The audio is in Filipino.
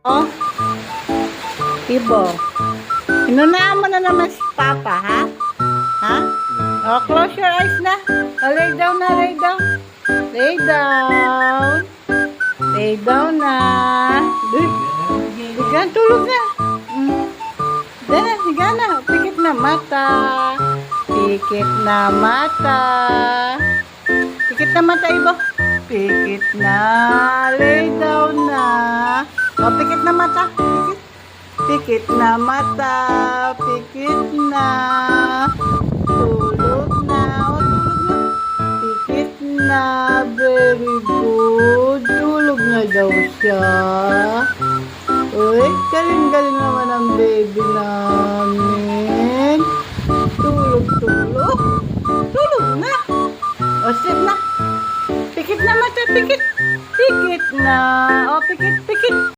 Oh. Ibo. Inunahan mo na naman si Papa, ha? Ha? Oh, close your eyes na. Oh, lay down na, lay down. Lay down. Lay down na. Uy, higa, tulog na. Mm. Diyan na, higa na. Pikit na mata. Pikit na mata. Pikit na mata, Ibo. Pikit na. Lay. O, pikit na mata. Pikit. Pikit na mata. Pikit na. Tulog na. O, tulog na. Pikit na. Very good. Tulog na daw siya. Uy, galing-galing naman ang baby namin. Tulog, tulog. Tulog na. O, sit na. Pikit na mata, pikit. Pikit na. O, pikit, pikit.